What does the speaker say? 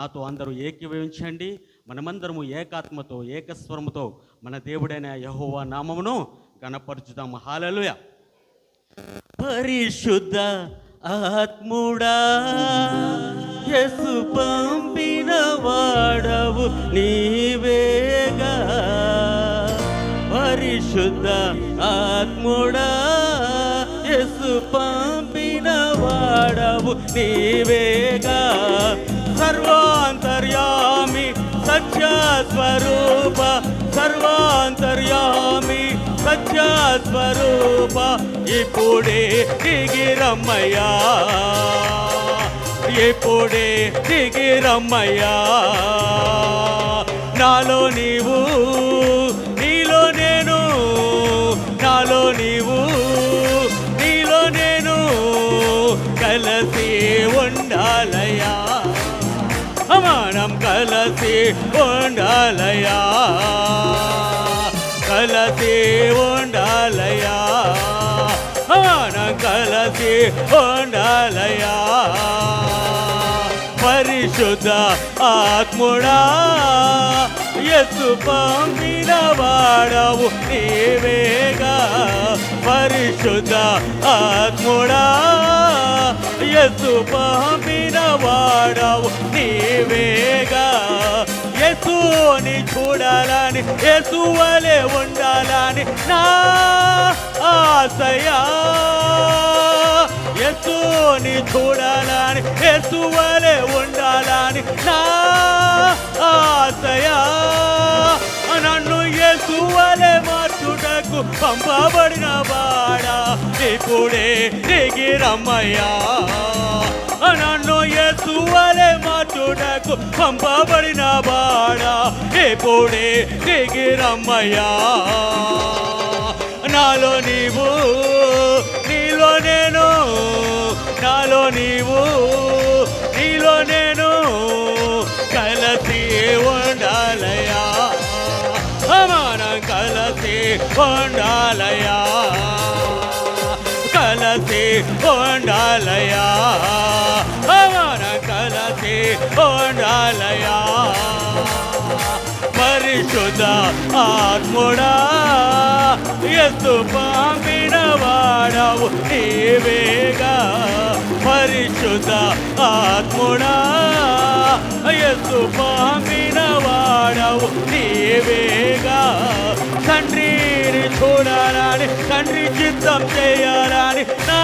నాతో అందరూ ఏకీభవించండి. మనమందరము ఏకాత్మతో ఏకస్వరముతో మన దేవుడైన యహోవా నామమును గణపరచుదాం హాలలుయ పరిశుద్ధ ఆత్ముడా యసు పంపిన వాడవు నీవేగా. పరిశుద్ధ ఆత్ముడా యసు పంపిన వాడవు నీవేగా. సర్వాంతర్యామి సత్య స్వరూప సర్వాంతర్యామి సత్య స్వరూప ఇప్పుడే దిగిరమ్మయ్యా. ఇప్పుడే దిగిరమ్మయ్యా. నాలో నీవు నీలో నేను నాలో నీవు నీలో నేను కలసి ఉండాలయ్యా. మనం కలసి ఉండాలయా కలసి ఉండాలయా మనం కలసి ఉండాలయా పరిశుద్ధ ఆత్ముడా ఎసు పంపిన వాడవు నీవేగా. పరిశుద్ధ ఆత్ముడా ఎసు పంపిన వాడవు నీవేగా. ఎసుని చూడాలని ఎసువలే ఉండాలని నా ఆశయా. ఎసుని చూడాలని ఎసువలే ఉండాలని నా ఆశయా. నన్ను ఎసువలే మార్చుటకు పంపబడిన వాడా. ఇప్పుడే దిగిరమ్మయ్యా నన్ను ఎసువలే మార్చుటకు పంపబడిన బాడా ఎప్పుడే దిగిరమ్మయ్యా నాలో నీవు నీలో నేను నాలో నీవు నీలో నేను కలసి ఉండాలయా మనం కలసి ఉండాలయా కలసి ఉండాలయా మనం కలసి ఉండాలయా పరిశుద్ధ ఆత్ముడా ఎత్తు పాపిన వాడవు నీవేగా. పరిశుద్ధ ఆత్ముడా ఎత్తు పాపిన వాడవు నీవేగా. తండ్రిని చూడాలని తండ్రి చిత్తం చేయాలని నా